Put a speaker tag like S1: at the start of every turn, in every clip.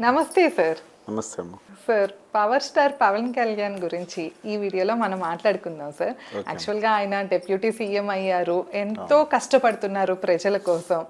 S1: నమస్తే సార్.
S2: నమస్తే అమ్మ.
S1: Sir power star Pawan Kalyan గురించి ఈ వీడియోలో మనం మాట్లాడుకుందాం సార్ యాక్చువల్గా ఆయన డెప్యూటీ సీఎం అయ్యారు. ఎంతో కష్టపడుతున్నారు ప్రజల కోసం.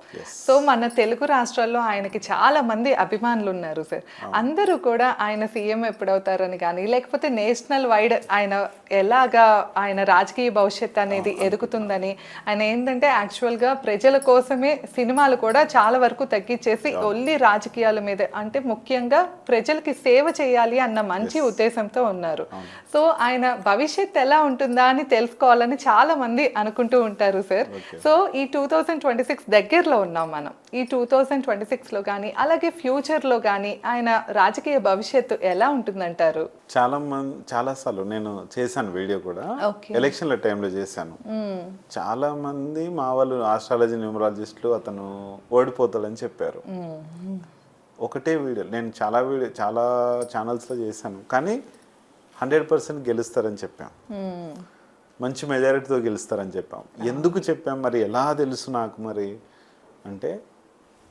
S1: సో మన తెలుగు రాష్ట్రాల్లో ఆయనకి చాలా మంది అభిమానులు ఉన్నారు సార్ అందరూ కూడా ఆయన సీఎం ఎప్పుడవుతారని కానీ లేకపోతే నేషనల్ వైడ్ ఆయన ఎలాగా ఆయన రాజకీయ భవిష్యత్ అనేది ఎదుగుతుందని ఆయన ఏంటంటే యాక్చువల్గా ప్రజల కోసమే సినిమాలు కూడా చాలా వరకు తగ్గించేసి ఓన్లీ రాజకీయాల మీద అంటే ముఖ్యంగా ప్రజలకి సేవ చేయాలి అన్న మంచి ఉద్దేశంతో ఉన్నారు. సో ఆయన భవిష్యత్ ఎలా ఉంటుందా అని తెలుసుకోవాలని చాలా మంది అనుకుంటూ ఉంటారు సార్ సో ఈ టూ థౌజండ్ ట్వంటీ సిక్స్ దగ్గరలో ఉన్నాం మనం. ఈ టూ థౌజండ్ ట్వంటీ సిక్స్లో కానీ అలాగే ఫ్యూచర్లో కానీ ఆయన రాజకీయ భవిష్యత్తు ఎలా ఉంటుందంటారు?
S2: చాలా మంది చాలా సార్లు నేను చేశాను వీడియో కూడా. ఎలక్షన్ల టైంలో చేశాను. చాలా మంది మా వాళ్ళు ఆస్ట్రాలజీ న్యూమరాలజిస్టులు అతను ఓడిపోతాడని చెప్పారు. ఒకటే వీడియో. నేను చాలా వీడియో చాలా ఛానల్స్లో చేశాను. కానీ హండ్రెడ్ పర్సెంట్ గెలుస్తారని చెప్పాం. మంచి మెజారిటీతో గెలుస్తారని చెప్పాం. ఎందుకు చెప్పాం? మరి ఎలా తెలుసు నాకు మరి? అంటే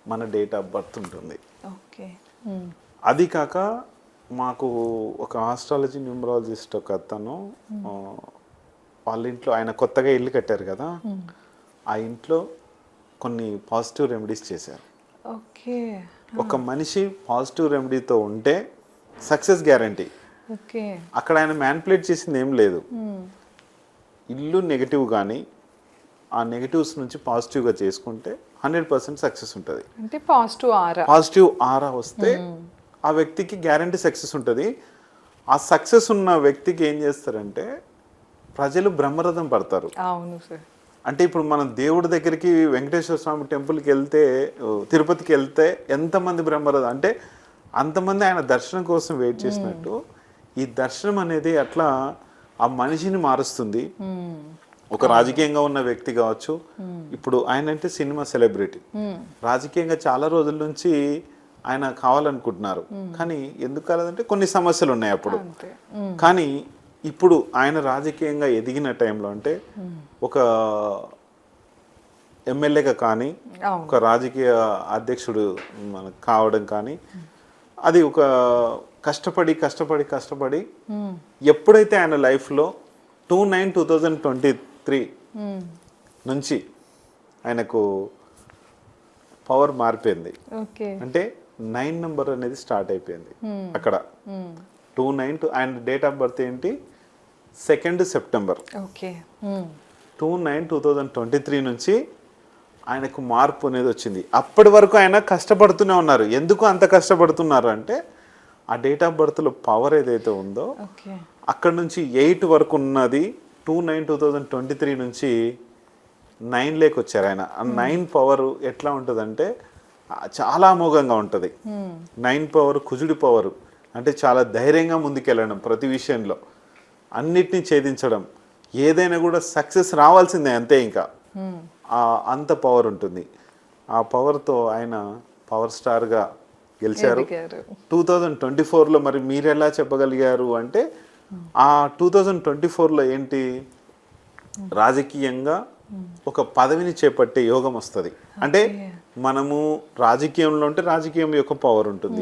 S2: మన డేట్ ఆఫ్ బర్త్ ఉంటుంది.
S1: ఓకే
S2: అది కాక మాకు ఒక ఆస్ట్రాలజీ న్యూమరాలజిస్ట్ ఒక అతను ఆ, వాళ్ళ ఇంట్లో ఆయన కొత్తగా ఇల్లు కట్టారు కదా? ఆ ఇంట్లో కొన్ని పాజిటివ్ రెమెడీస్ చేశారు.
S1: ఓకే
S2: ఒక మనిషి పాజిటివ్ రెమెడీతో ఉంటే సక్సెస్ గ్యారంటీ.
S1: ఓకే.
S2: అక్కడ ఆయన మ్యాన్పులేట్ చేసింది ఏం లేదు. ఇల్లు నెగిటివ్ కానీ ఆ నెగిటివ్స్ నుంచి పాజిటివ్గా చేసుకుంటే హండ్రెడ్ పర్సెంట్ సక్సెస్ ఉంటుంది.
S1: అంటే పాజిటివ్ ఆరా?
S2: పాజిటివ్ ఆరా వస్తే ఆ వ్యక్తికి గ్యారంటీ సక్సెస్ ఉంటుంది. ఆ సక్సెస్ ఉన్న వ్యక్తికి ఏం చేస్తారంటే ప్రజలు బ్రహ్మరథం పడతారు.
S1: అవును సార్.
S2: అంటే ఇప్పుడు మనం దేవుడి దగ్గరికి వెంకటేశ్వర స్వామి టెంపుల్కి వెళ్తే తిరుపతికి వెళ్తే ఎంతమంది బ్రహ్మరథం అంటే అంతమంది ఆయన దర్శనం కోసం వెయిట్ చేసినట్టు ఈ దర్శనం అనేది అట్లా ఆ మనిషిని మారుస్తుంది. ఒక రాజకీయంగా ఉన్న వ్యక్తి కావచ్చు. ఇప్పుడు ఆయన అంటే సినిమా సెలబ్రిటీ. రాజకీయంగా చాలా రోజుల నుంచి ఆయన కావాలనుకుంటున్నారు. కానీ ఎందుకు కాలేదంటే కొన్ని సమస్యలు ఉన్నాయి అప్పుడు. కానీ ఇప్పుడు ఆయన రాజకీయంగా ఎదిగిన టైంలో అంటే ఒక ఎమ్మెల్యేగా కానీ ఒక రాజకీయ అధ్యక్షుడు మనకు కావడం కానీ అది ఒక కష్టపడి కష్టపడి కష్టపడి ఎప్పుడైతే ఆయన లైఫ్లో two nine two thousand twenty three నుంచి ఆయనకు పవర్ మారిపోయింది.
S1: ఓకే.
S2: అంటే నైన్ నెంబర్ అనేది స్టార్ట్ అయిపోయింది అక్కడ. టూ నైన్ టూ ఆయన డేట్ ఆఫ్ బర్త్ ఏంటి? Second September
S1: okay
S2: two nine two thousand twenty three నుంచి ఆయనకు మార్పు అనేది వచ్చింది. అప్పటి వరకు ఆయన కష్టపడుతూనే ఉన్నారు. ఎందుకు అంత కష్టపడుతున్నారు అంటే ఆ డేట్ ఆఫ్ బర్త్లో పవర్ ఏదైతే ఉందో
S1: ఓకే
S2: అక్కడ నుంచి ఎయిట్ వరకు ఉన్నది two nine two thousand twenty three నుంచి నైన్ లేకి వచ్చారు ఆయన. ఆ నైన్ పవర్ ఎట్లా ఉంటుందంటే చాలా అమోఘంగా ఉంటుంది. నైన్ పవర్ కుజుడి పవర్ అంటే చాలా ధైర్యంగా ముందుకెళ్ళడం ప్రతి విషయంలో. అన్నిటినీ ఛేదించడం. ఏదైనా కూడా సక్సెస్ రావాల్సిందే అంతే ఇంకా. ఆ, అంత పవర్ ఉంటుంది. ఆ పవర్తో ఆయన పవర్ స్టార్గా గెలిచారు. టూ థౌజండ్ ట్వంటీ ఫోర్లో మరి మీరు ఎలా చెప్పగలిగారు అంటే ఆ టూ థౌజండ్ ట్వంటీ ఫోర్లో ఏంటి? రాజకీయంగా ఒక పదవిని చేపట్టే యోగం వస్తుంది. అంటే మనము రాజకీయంలో ఉంటే రాజకీయం యొక్క పవర్ ఉంటుంది.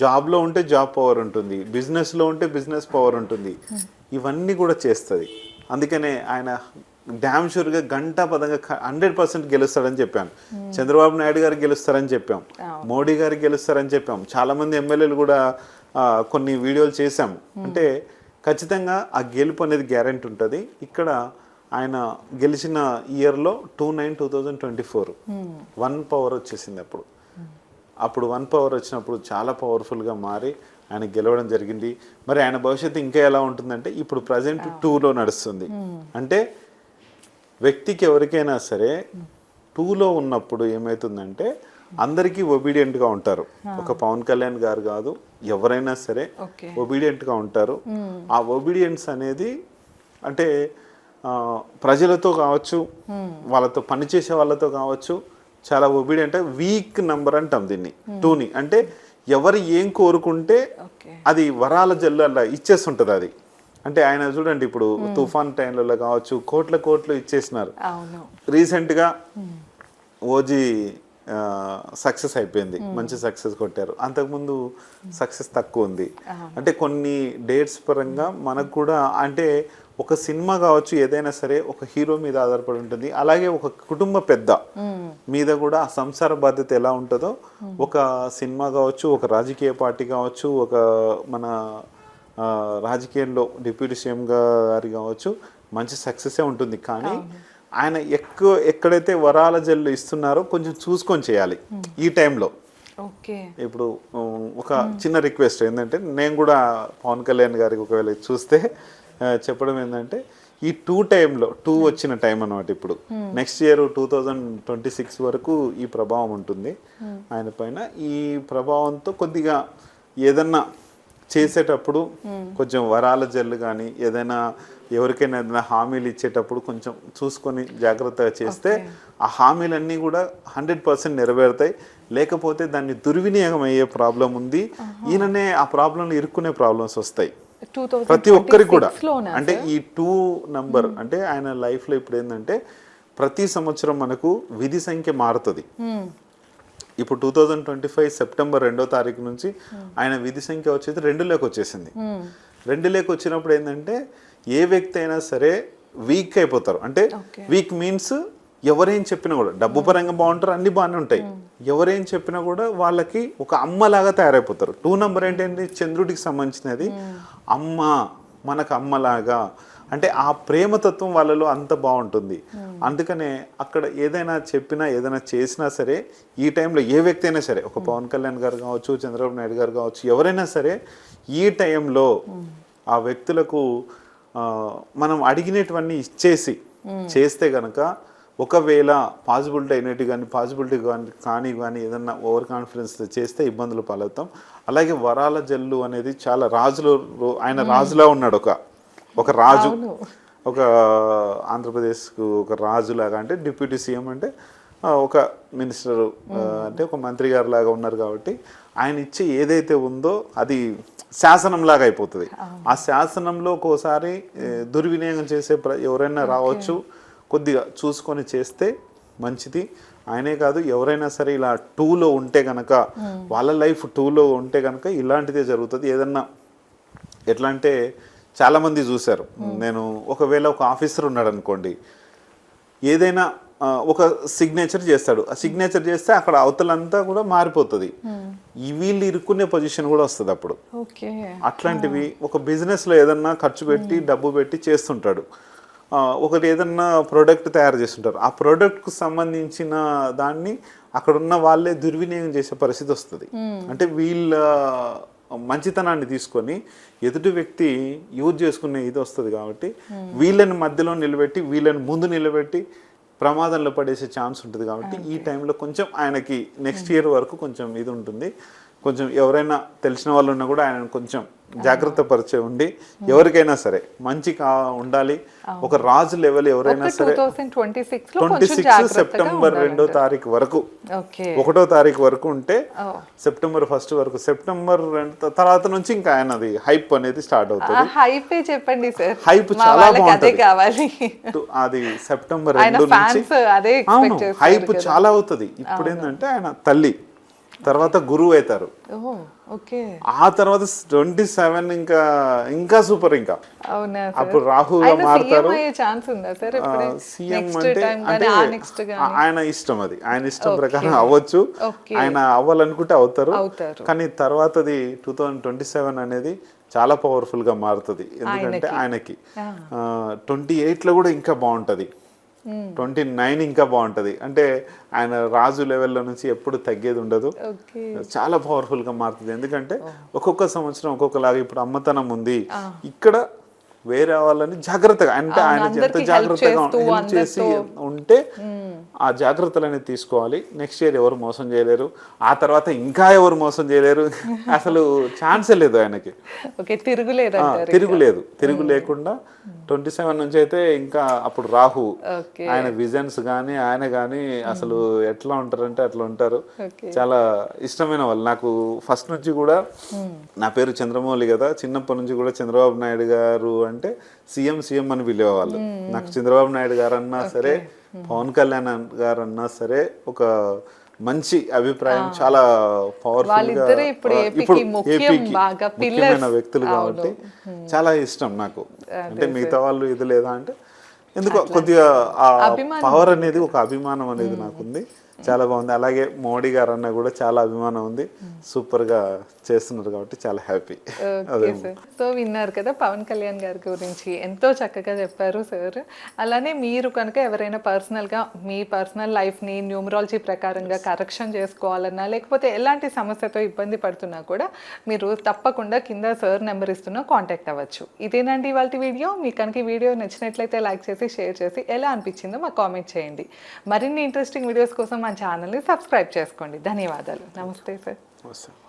S2: జాబ్లో ఉంటే జాబ్ పవర్ ఉంటుంది. బిజినెస్లో ఉంటే బిజినెస్ పవర్ ఉంటుంది. ఇవన్నీ కూడా చేస్తుంది. అందుకనే ఆయన డ్యామ్ షూర్గా గంటా పదంగా హండ్రెడ్ పర్సెంట్ గెలుస్తాడని చెప్పాను చంద్రబాబు నాయుడు గారు గెలుస్తారని చెప్పాం. మోడీ గారు గెలుస్తారని చెప్పాం. చాలా మంది ఎమ్మెల్యేలు కూడా కొన్ని వీడియోలు చేశాము అంటే ఖచ్చితంగా ఆ గెలుపు అనేది గ్యారెంటీ ఉంటుంది. ఇక్కడ ఆయన గెలిచిన ఇయర్లో two nine two thousand twenty four one power వచ్చేసింది అప్పుడు. అప్పుడు వన్ పవర్ వచ్చినప్పుడు చాలా పవర్ఫుల్గా మారి ఆయన గెలవడం జరిగింది. మరి ఆయన భవిష్యత్తు ఇంకా ఎలా ఉంటుందంటే ఇప్పుడు ప్రజెంట్ టూలో నడుస్తుంది. అంటే వ్యక్తికి ఎవరికైనా సరే టూలో ఉన్నప్పుడు ఏమవుతుందంటే అందరికీ ఒబీడియంట్గా ఉంటారు. ఒక పవన్ కళ్యాణ్ గారు కాదు ఎవరైనా సరే ఒబీడియంట్గా ఉంటారు. ఆ ఒబీడియన్స్ అనేది అంటే ప్రజలతో కావచ్చు వాళ్ళతో పనిచేసే వాళ్ళతో కావచ్చు చాలా ఒబీడియంట్ వీక్ నంబర్ అంటాం దీన్ని. టూని అంటే ఎవరు ఏం కోరుకుంటే అది వరాల జల్లు అలా ఇచ్చేస్తుంటుంది అది. అంటే ఆయన చూడండి ఇప్పుడు తుఫాన్ టైంలలో కావచ్చు కోట్ల కోట్లు ఇచ్చేసినారు. రీసెంట్గా ఓజీ సక్సెస్ అయిపోయింది. మంచి సక్సెస్ కొట్టారు. అంతకుముందు సక్సెస్ తక్కువ ఉంది. అంటే కొన్ని డేట్స్ పరంగా మనకు కూడా అంటే ఒక సినిమా కావచ్చు ఏదైనా సరే ఒక హీరో మీద ఆధారపడి ఉంటుంది. అలాగే ఒక కుటుంబ పెద్ద మీద కూడా ఆ సంసార బాధ్యత ఎలా ఉంటుందో ఒక సినిమా కావచ్చు ఒక రాజకీయ పార్టీ కావచ్చు ఒక మన రాజకీయంలో డిప్యూటీ సీఎం గారి కావచ్చు మంచి సక్సెసే ఉంటుంది. కానీ ఆయన ఎక్కువ ఎక్కడైతే వరాల జల్లు ఇస్తున్నారో కొంచెం చూసుకొని చేయాలి ఈ టైంలో.
S1: ఓకే.
S2: ఇప్పుడు ఒక చిన్న రిక్వెస్ట్ ఏంటంటే నేను కూడా పవన్ కళ్యాణ్ గారికి ఒకవేళ చూస్తే చెప్పడం ఏంటంటే ఈ టూ టైంలో టూ వచ్చిన టైం అన్నమాట ఇప్పుడు. Next year two thousand twenty six వరకు ఈ ప్రభావం ఉంటుంది. ఆయన పైన ఈ ప్రభావంతో కొద్దిగా ఏదన్నా చేసేటప్పుడు కొంచెం వరాల జల్లు కానీ ఏదైనా ఎవరికైనా ఏదైనా హామీలు ఇచ్చేటప్పుడు కొంచెం చూసుకొని జాగ్రత్తగా చేస్తే ఆ హామీలన్నీ కూడా హండ్రెడ్ పర్సెంట్ నెరవేరుతాయి. లేకపోతే దాన్ని దుర్వినియోగం అయ్యే ప్రాబ్లం ఉంది. ఈయననే ఆ ప్రాబ్లం ఇరుక్కునే ప్రాబ్లమ్స్ వస్తాయి. ప్రతి ఒక్కరికి కూడా. అంటే ఈ టూ నంబర్ అంటే ఆయన లైఫ్లో ఇప్పుడు ఏంటంటే ప్రతి సంవత్సరం మనకు విధి సంఖ్య మారుతుంది. ఇప్పుడు two thousand twenty five September రెండో తారీఖు నుంచి ఆయన విధి సంఖ్య వచ్చేది రెండులోకి వచ్చేసింది. రెండులోకి వచ్చినప్పుడు ఏంటంటే ఏ వ్యక్తి అయినా సరే వీక్ అయిపోతారు. అంటే. వీక్ మీన్స్ ఎవరేం చెప్పినా కూడా డబ్బు పరంగా బాగుంటారు అన్ని బాగానే ఉంటాయి. ఎవరేం చెప్పినా కూడా వాళ్ళకి ఒక అమ్మలాగా తయారైపోతారు. టూ నెంబర్ ఏంటంటే చంద్రుడికి సంబంధించినది అమ్మ మనకు అమ్మలాగా అంటే ఆ ప్రేమతత్వం వాళ్ళలో అంత బాగుంటుంది. అందుకనే అక్కడ ఏదైనా చెప్పినా ఏదైనా చేసినా సరే ఈ టైంలో ఏ వ్యక్తి అయినా సరే ఒక పవన్ కళ్యాణ్ గారు కావచ్చు చంద్రబాబు నాయుడు గారు కావచ్చు ఎవరైనా సరే ఈ టైంలో ఆ వ్యక్తులకు మనం అడిగినటువన్నీ ఇచ్చేసి చేస్తే గనక ఒకవేళ పాసిబిలిటీ అయినట్టు కానీ పాసిబిలిటీ కానీ కానీ కానీ ఏదన్నా ఓవర్ కాన్ఫిడెన్స్ చేస్తే ఇబ్బందులు పాలవుతాం. అలాగే వరాల జల్లు అనేది చాలా రాజులు ఆయన రాజులా ఉన్నాడు ఒక ఒక రాజు. ఒక ఆంధ్రప్రదేశ్కు ఒక రాజులాగా అంటే డిప్యూటీ సీఎం అంటే ఒక మినిస్టర్ అంటే ఒక మంత్రి గారు లాగా ఉన్నారు కాబట్టి ఆయన ఇచ్చే ఏదైతే ఉందో అది శాసనం లాగా అయిపోతుంది ఆ శాసనంలో ఒక్కోసారి దుర్వినియోగం చేసే ప్ర- ఎవరైనా రావచ్చు కొద్దిగా చూసుకొని చేస్తే మంచిది. ఆయనే కాదు ఎవరైనా సరే ఇలా టూలో ఉంటే గనక వాళ్ళ లైఫ్ టూలో ఉంటే గనక ఇలాంటిదే జరుగుతుంది. ఏదన్నా ఎట్లా అంటే చాలా మంది చూశారు. నేను ఒకవేళ ఒక ఆఫీసర్ ఉన్నాడు అనుకోండి ఏదైనా ఒక సిగ్నేచర్ చేస్తాడు. ఆ సిగ్నేచర్ చేస్తే అక్కడ అవతలంతా కూడా మారిపోతుంది. ఈ వీళ్ళు ఇరుక్కునే పొజిషన్ కూడా వస్తుంది అప్పుడు. అట్లాంటివి ఒక బిజినెస్లో ఏదన్నా ఖర్చు పెట్టి డబ్బు పెట్టి చేస్తుంటాడు. ఒకటి ఏదన్నా ప్రోడక్ట్ తయారు చేస్తుంటారు. ఆ ప్రోడక్ట్కు సంబంధించిన దాన్ని అక్కడ ఉన్న వాళ్ళే దుర్వినియోగం చేసే పరిస్థితి వస్తుంది. అంటే వీళ్ళ మంచితనాన్ని తీసుకొని ఎదుటి వ్యక్తి యూజ్ చేసుకునే ఇది వస్తుంది కాబట్టి వీళ్ళని మధ్యలో నిలబెట్టి వీళ్ళని ముందు నిలబెట్టి ప్రమాదంలో పడేసే ఛాన్స్ ఉంటుంది కాబట్టి ఈ టైంలో కొంచెం ఆయనకి నెక్స్ట్ ఇయర్ వరకు కొంచెం ఇది ఉంటుంది. కొంచెం ఎవరైనా తెలిసిన వాళ్ళు ఉన్నా కూడా ఆయన కొంచెం జాగ్రత్త పరిచయం ఉండి ఎవరికైనా సరే మంచి ఉండాలి. ఒక రాజు లెవెల్ ఎవరైనా సరే
S1: ట్వంటీ సిక్స్
S2: సెప్టెంబర్ రెండో తారీఖు వరకు. ఒకటో తారీఖు వరకు ఉంటే. సెప్టెంబర్ ఫస్ట్ వరకు. సెప్టెంబర్ రెండు తర్వాత నుంచి ఇంకా ఆయనది హైప్ అనేది స్టార్ట్ అవుతుంది.
S1: హైపే చెప్పండి సార్. మా
S2: చాలా బాగుంటది. అది సెప్టెంబర్ రెండు నుంచి హైప్. చాలా అవుతుంది. ఇప్పుడు ఏంటంటే ఆయన తల్లి. తర్వాత గురువు అవుతారు. ఆ తర్వాత ట్వంటీ సెవెన్ ఇంకా ఇంకా సూపర్ ఇంకా. అప్పుడు
S1: ఆయన
S2: మారుతారు.
S1: సీఎం
S2: అంటే ఆయన ఇష్టం అది. ఆయన ఇష్టం ప్రకారం అవ్వచ్చు. ఆయన అవ్వాలనుకుంటే అవుతారు.
S1: అవుతారు.
S2: కానీ తర్వాతది టూ థౌజండ్ ట్వంటీ సెవెన్ అనేది చాలా పవర్ఫుల్గా మారుతుంది. ఎందుకంటే ఆయనకి. ట్వంటీ ఎయిట్లో కూడా ఇంకా బాగుంటది. ట్వంటీ నైన్ ఇంకా బాగుంటది. అంటే ఆయన రాజు లెవెల్లో నుంచి ఎప్పుడు తగ్గేది ఉండదు. చాలా పవర్ఫుల్గా మారుతుంది. ఎందుకంటే ఒక్కొక్క సంవత్సరం ఒక్కొక్కలాగా ఇప్పుడు అమ్మతనం ఉంది. ఇక్కడ వేరే వాళ్ళని జాగ్రత్తగా అంటే ఆయన ఎంత జాగ్రత్తగా చేసి ఉంటే ఆ జాగ్రత్తలు అనేది తీసుకోవాలి. నెక్స్ట్ ఇయర్ ఎవరు మోసం చేయలేరు. ఆ తర్వాత ఇంకా ఎవరు మోసం చేయలేరు. అసలు ఛాన్సే లేదు ఆయనకి.
S1: తిరుగులేదు
S2: తిరుగులేదు. తిరుగు లేకుండా ట్వంటీ సెవెన్ నుంచి అయితే ఇంకా అప్పుడు రాహు ఆయన విజన్స్ కానీ ఆయన కానీ అసలు ఎట్లా ఉంటారంటే అట్లా ఉంటారు. చాలా ఇష్టమైన వాళ్ళు. నాకు ఫస్ట్ నుంచి కూడా నా పేరు చంద్రమౌళి కదా. చిన్నప్పటి నుంచి కూడా చంద్రబాబు నాయుడు గారు అంటే సీఎం సీఎం అని పిలిచేవాళ్ళు నాకు చంద్రబాబు నాయుడు గారు అన్నా సరే పవన్ కళ్యాణ్ గారు అన్నా సరే ఒక మంచి అభిప్రాయం చాలా పవర్ఫుల్ ముఖ్యమైన. వ్యక్తులు కాబట్టి చాలా ఇష్టం నాకు. అంటే మిగతా వాళ్ళు ఇది లేదా అంటే ఎందుకో కొద్దిగా ఆ పవర్ అనేది ఒక అభిమానం అనేది నాకుంది. చాలా బాగుంది. అలాగే మోడీ గారు అన్న కూడా చాలా అభిమానం ఉంది. సూపర్గా చేస్తున్నారు కాబట్టి చాలా హ్యాపీ.
S1: సో విన్నారు కదా పవన్ కళ్యాణ్ గారి గురించి. ఎంతో చక్కగా చెప్పారు సార్. అలానే మీరు కనుక ఎవరైనా పర్సనల్గా మీ పర్సనల్ లైఫ్ని న్యూమరాలజీ ప్రకారంగా కరెక్షన్ చేసుకోవాలన్నా లేకపోతే ఎలాంటి సమస్యతో ఇబ్బంది పడుతున్నా కూడా మీరు తప్పకుండా కింద సార్ నెంబర్ ఇస్తున్నా కాంటాక్ట్ అవ్వచ్చు. ఇదేనండి ఇవాళ వీడియో. మీకు కనుక వీడియో నచ్చినట్లయితే లైక్ చేసి షేర్ చేసి ఎలా అనిపించిందో మాకు కామెంట్ చేయండి. మరిన్ని ఇంట్రెస్టింగ్ వీడియోస్ కోసం మా ఛానల్ని సబ్స్క్రైబ్ చేసుకోండి. ధన్యవాదాలు. నమస్తే సార్.